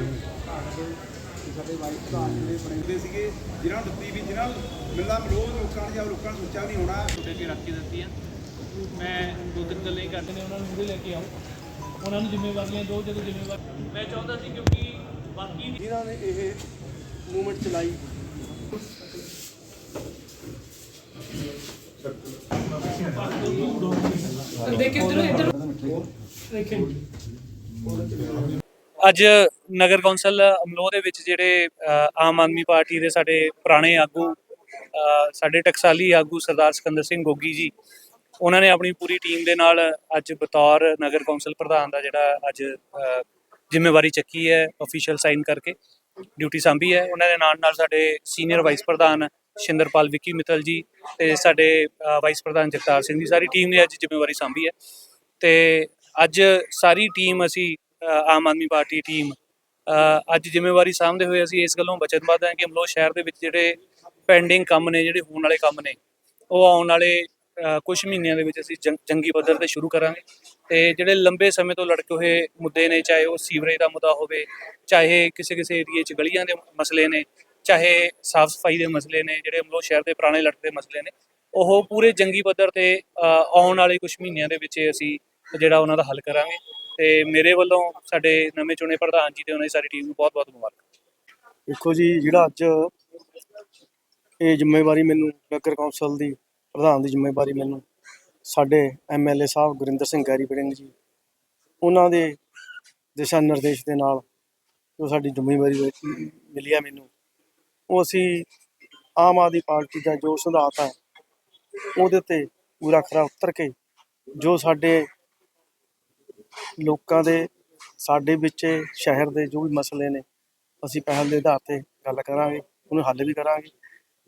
ਸਾਡੇ ਵਾਈਸ ਪ੍ਰਧਾਨ ਜਿਹੜੇ ਬਣਾਉਂਦੇ ਸੀਗੇ ਜਿਨ੍ਹਾਂ ਨੂੰ ਦਿੱਤੀ ਵੀ ਜਿਨ੍ਹਾਂ ਨੂੰ ਮਿਲਦਾ ਮਲੋਹ ਲੋਕਾਂ ਨੇ ਜਾਂ ਲੋਕਾਂ ਨੂੰ ਸੋਚਿਆ ਵੀ ਨਹੀਂ ਹੋਣਾ ਛੋਟੇ ਕੇ ਰੱਖ ਕੇ ਦਿੱਤੀ ਆ ਮੈਂ ਦੋ ਤਿੰਨ ਗੱਲਾਂ ਹੀ ਕਰਦੇ ਨੇ ਉਹਨਾਂ ਨੂੰ ਮੂਹਰੇ ਲੈ ਕੇ ਆਉਂ ਉਹਨਾਂ ਨੂੰ ਜ਼ਿੰਮੇਵਾਰੀਆਂ ਦਿਓ ਜਦੋਂ ਜ਼ਿੰਮੇਵਾਰ ਮੈਂ ਚਾਹੁੰਦਾ ਸੀ ਕਿਉਂਕਿ ਬਾਕੀ ਜਿਨ੍ਹਾਂ ਨੇ ਇਹ ਮੂਵਮੈਂਟ ਚਲਾਈ ਅੱਜ ਨਗਰ ਕੌਂਸਲ ਅਮਲੋਹ ਦੇ ਵਿੱਚ ਜਿਹੜੇ ਆਮ ਆਦਮੀ ਪਾਰਟੀ ਦੇ ਸਾਡੇ ਪੁਰਾਣੇ ਆਗੂ ਸਾਡੇ ਟਕਸਾਲੀ ਆਗੂ ਸਰਦਾਰ ਸਿਕੰਦਰ ਸਿੰਘ ਗੋਗੀ ਜੀ, ਉਹਨਾਂ ਨੇ ਆਪਣੀ ਪੂਰੀ ਟੀਮ ਦੇ ਨਾਲ ਅੱਜ ਬਤੌਰ ਨਗਰ ਕੌਂਸਲ ਪ੍ਰਧਾਨ ਦਾ ਜਿਹੜਾ ਅੱਜ ਜ਼ਿੰਮੇਵਾਰੀ ਚੱਕੀ ਹੈ ਅਫੀਸ਼ੀਅਲ ਸਾਈਨ ਕਰਕੇ ਡਿਊਟੀ ਸੰਭੀ ਹੈ। ਉਹਨਾਂ ਦੇ ਨਾਲ ਨਾਲ ਸਾਡੇ ਸੀਨੀਅਰ ਵਾਈਸ ਪ੍ਰਧਾਨ ਸ਼ਿੰਦਰਪਾਲ ਵਿੱਕੀ ਮਿੱਤਲ ਜੀ ਤੇ ਸਾਡੇ ਵਾਈਸ ਪ੍ਰਧਾਨ ਜਗਤਾਰ ਸਿੰਘ ਦੀ ਸਾਰੀ ਟੀਮ ਨੇ ਅੱਜ ਜ਼ਿੰਮੇਵਾਰੀ ਸੰਭੀ ਹੈ। ਤੇ ਅੱਜ ਸਾਰੀ ਟੀਮ ਅਸੀਂ ਆਮ ਆਦਮੀ ਪਾਰਟੀ ਟੀਮ। ਅੱਜ ਜ਼ਿੰਮੇਵਾਰੀ ਸਾਂਭਦੇ ਹੋਏ ਅਸੀਂ ਇਸ ਗੱਲੋਂ ਵਚਨਬੱਧ ਹਾਂ ਕਿ ਅਮਲੋਹ ਸ਼ਹਿਰ ਦੇ ਵਿੱਚ ਜਿਹੜੇ ਪੈਂਡਿੰਗ ਕੰਮ ਨੇ, ਜਿਹੜੇ ਹੋਣ ਵਾਲੇ ਕੰਮ ਨੇ, ਉਹ ਆਉਣ ਵਾਲੇ ਕੁਝ ਮਹੀਨਿਆਂ ਦੇ ਵਿੱਚ ਅਸੀਂ ਜੰਗ- ਜੰਗੀ ਪੱਧਰ ਤੇ ਸ਼ੁਰੂ ਕਰਾਂਗੇ। ਤੇ ਜਿਹੜੇ ਲੰਬੇ ਸਮੇਂ ਤੋਂ ਲੜਕੇ ਹੋਏ ਮੁੱਦੇ ਨੇ, ਚਾਹੇ ਉਹ ਸੀਵਰੇਜ ਦਾ ਮੁੱਦਾ ਹੋਵੇ, ਚਾਹੇ ਕਿਸੇ ਕਿਸੇ ਏਰੀਏ 'ਚ ਗਲੀਆਂ ਦੇ ਮਸਲੇ ਨੇ, ਚਾਹੇ ਸਾਫ਼ ਸਫ਼ਾਈ ਦੇ ਮਸਲੇ ਨੇ, ਜਿਹੜੇ ਅਮਲੋਹ ਸ਼ਹਿਰ ਦੇ ਪੁਰਾਣੇ ਲੜਕੇ ਮਸਲੇ ਨੇ, ਉਹ ਪੂਰੇ ਜੰਗੀ ਪੱਧਰ ਤੇ ਆਉਣ ਵਾਲੇ ਕੁਝ ਮਹੀਨਿਆਂ ਦੇ ਵਿੱਚ ਅਸੀਂ ਜਿਹੜਾ ਉਹਨਾਂ ਦਾ ਹੱਲ ਕਰਾਂਗੇ। ਤੇ ਮੇਰੇ ਵੱਲੋਂ ਸਾਡੇ ਨਵੇਂ ਚੁਣੇ ਪ੍ਰਧਾਨ ਜੀ ਤੇ ਉਹਨਾਂ ਦੀ ਸਾਰੀ ਟੀਮ ਨੂੰ ਬਹੁਤ-ਬਹੁਤ ਮੁਬਾਰਕ। ਦੇਖੋ ਜੀ, ਜਿਹੜਾ ਅੱਜ ਇਹ ਜ਼ਿੰਮੇਵਾਰੀ ਮੈਨੂੰ ਨਗਰ ਕੌਂਸਲ ਦੀ, ਪ੍ਰਧਾਨ ਦੀ ਜ਼ਿੰਮੇਵਾਰੀ ਮੈਨੂੰ ਸਾਡੇ ਐਮਐਲਏ ਸਾਹਿਬ ਗੁਰਿੰਦਰ ਸਿੰਘ ਗੈਰੀ ਬੜਿੰਗ ਜੀ, ਉਹਨਾਂ ਦੇ ਦਿਸ਼ਾ ਨਿਰਦੇਸ਼ ਦੇ ਨਾਲ ਜੋ ਸਾਡੀ ਜ਼ਿੰਮੇਵਾਰੀ ਮਿਲੀ ਹੈ ਮੈਨੂੰ। ਉਹ ਅਸੀਂ ਆਮ ਆਦਮੀ ਪਾਰਟੀ ਦਾ ਜੋ ਸਿਧਾਂਤ ਹੈ, ਉਹਦੇ ਤੇ ਪੂਰਾ ਖਰਾ ਉਤਰ ਕੇ ਜੋ ਸਾਡੇ ਲੋਕਾਂ ਦੇ, ਸਾਡੇ ਵਿੱਚ, ਸ਼ਹਿਰ ਦੇ ਜੋ ਵੀ ਮਸਲੇ ਨੇ, ਅਸੀਂ ਪਹਿਲ ਦੇ ਆਧਾਰ ਤੇ ਗੱਲ ਕਰਾਂਗੇ, ਉਹਨੂੰ ਹੱਲ ਵੀ ਕਰਾਂਗੇ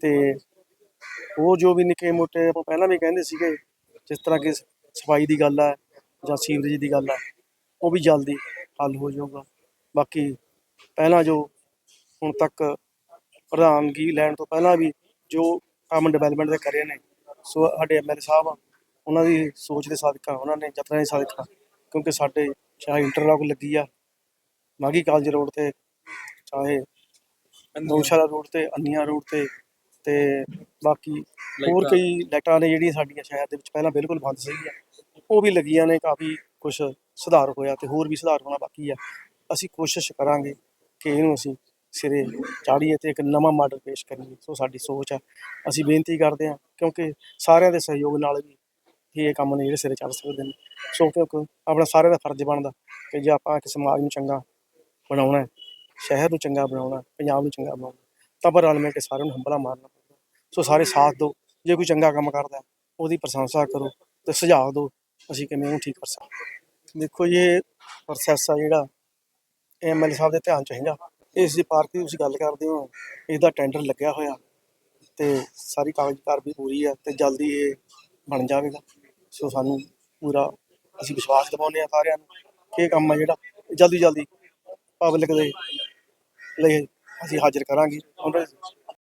ਤੇ ਉਹ ਜੋ ਵੀ ਨਿੱਕੇ ਮੋਟੇ ਆਪਾਂ ਪਹਿਲਾਂ ਵੀ ਕਹਿੰਦੇ ਸੀਗੇ, ਜਿਸ ਤਰ੍ਹਾਂ ਕਿ ਸਫ਼ਾਈ ਦੀ ਗੱਲ ਹੈ ਜਾਂ ਸੀਵਰੇਜ ਦੀ ਗੱਲ ਹੈ ਉਹ ਵੀ ਜਲਦੀ ਹੱਲ ਹੋ ਜਾਊਗਾ। ਬਾਕੀ ਪਹਿਲਾਂ ਜੋ ਹੁਣ ਤੱਕ ਪ੍ਰਧਾਨਗੀ ਲੈਣ ਤੋਂ ਪਹਿਲਾਂ ਵੀ ਜੋ ਕੰਮ ਡਿਵੈਲਪਮੈਂਟ ਦੇ ਕਰੇ ਨੇ, ਸੋ ਸਾਡੇ ਐਮਐਲਏ ਸਾਹਿਬ, ਉਹਨਾਂ ਦੀ ਸੋਚ ਦੇ ਸਦਕਾ ਉਹਨਾਂ ਨੇ ਯਤਨਾਂ ਦੇ ਸਦਕਾ ਕਿਉਂਕਿ ਸਾਡੇ ਚਾਹੇ ਇੰਟਰਲੌਕ ਲੱਗੀ ਆ ਮਾਗੀ ਕਾਲਜ ਰੋਡ ਤੇ ਚਾਹੇ ਗਊਸ਼ਾਲਾ ਰੋਡ ਤੇ ਅੰਨੀਆਂ ਰੋਡ ਤੇ ਤੇ ਬਾਕੀ ਹੋਰ ਕਈ ਲਾਈਟਾਂ ਨੇ ਜਿਹੜੀਆਂ ਸਾਡੀਆਂ ਸ਼ਹਿਰ ਦੇ ਵਿੱਚ ਪਹਿਲਾਂ ਬਿਲਕੁਲ ਬੰਦ ਸੀਗੀਆਂ। ਉਹ ਵੀ ਲੱਗੀਆਂ ਨੇ ਕਾਫੀ ਕੁਝ ਸੁਧਾਰ ਹੋਇਆ ਤੇ ਹੋਰ ਵੀ ਸੁਧਾਰ ਹੋਣਾ ਬਾਕੀ ਆ। ਅਸੀਂ ਕੋਸ਼ਿਸ਼ ਕਰਾਂਗੇ ਕਿ ਇਹਨੂੰ ਅਸੀਂ ਸਿਰੇ ਚਾੜੀਏ ਤੇ ਇੱਕ ਨਵਾਂ ਮਾਡਲ ਪੇਸ਼ ਕਰੀਏ। ਸੋ ਸਾਡੀ ਸੋਚ ਆ। ਅਸੀਂ ਬੇਨਤੀ ਕਰਦੇ ਹਾਂ ਕਿਉਂਕਿ ਸਾਰਿਆਂ ਦੇ ਸਹਿਯੋਗ ਨਾਲ ਵੀ ਹੀ ਇਹ ਕੰਮ ਨੇ ਜਿਹੜੇ ਸਿਰੇ ਚੜ ਸਕਦੇ ਨੇ। ਸੋ ਕਿਉਂਕਿ ਆਪਣਾ ਸਾਰਿਆਂ ਦਾ ਫਰਜ਼ ਬਣਦਾ ਕਿ ਜੇ ਆਪਾਂ ਇੱਕ ਸਮਾਜ ਨੂੰ ਚੰਗਾ ਬਣਾਉਣਾ ਹੈ ਸ਼ਹਿਰ ਨੂੰ ਚੰਗਾ ਬਣਾਉਣਾ ਪੰਜਾਬ ਨੂੰ ਚੰਗਾ ਬਣਾਉਣਾ ਤਾਂ ਪਰ ਰਲ ਮਿਲ ਕੇ ਸਾਰਿਆਂ ਨੂੰ ਹੰਬਲਾ ਮਾਰਨਾ ਪੈਂਦਾ ਸੋ ਸਾਰੇ ਸਾਥ ਦਿਓ। ਜੇ ਕੋਈ ਚੰਗਾ ਕੰਮ ਕਰਦਾ ਉਹਦੀ ਪ੍ਰਸ਼ੰਸਾ ਕਰੋ ਤੇ ਸੁਝਾਅ ਦਿਓ ਅਸੀਂ ਕਿਵੇਂ ਉਹਨੂੰ ਠੀਕ ਕਰ ਸਕਦੇ ਦੇਖੋ ਜੀ, ਇਹ ਪ੍ਰੋਸੈਸ ਆ ਜਿਹੜਾ ਐਮਐਲਏ ਸਾਹਿਬ ਦੇ ਧਿਆਨ ਚ ਹੈਗਾ। ਇਸ ਦੀ ਪਾਰਟੀ ਤੁਸੀਂ ਗੱਲ ਕਰਦੇ ਹੋ ਇਹਦਾ ਟੈਂਡਰ ਲੱਗਿਆ ਹੋਇਆ ਤੇ ਸਾਰੀ ਕਾਗਜ਼ਕਾਰ ਵੀ ਪੂਰੀ ਹੈ ਤੇ ਜਲਦੀ ਇਹ ਬਣ ਜਾਵੇਗਾ। ਸੋ ਸਾਨੂੰ ਪੂਰਾ ਅਸੀਂ ਵਿਸ਼ਵਾਸ ਦਿਵਾਉਂਦੇ ਹਾਂ ਸਾਰਿਆਂ ਨੂੰ ਕਿ ਇਹ ਕੰਮ ਆ ਜਿਹੜਾ ਜਲਦੀ ਜਲਦੀ ਪਬਲਿਕ ਦੇ ਲਈ ਅਸੀਂ ਹਾਜ਼ਰ ਕਰਾਂਗੇ। ਉਹਨਾਂ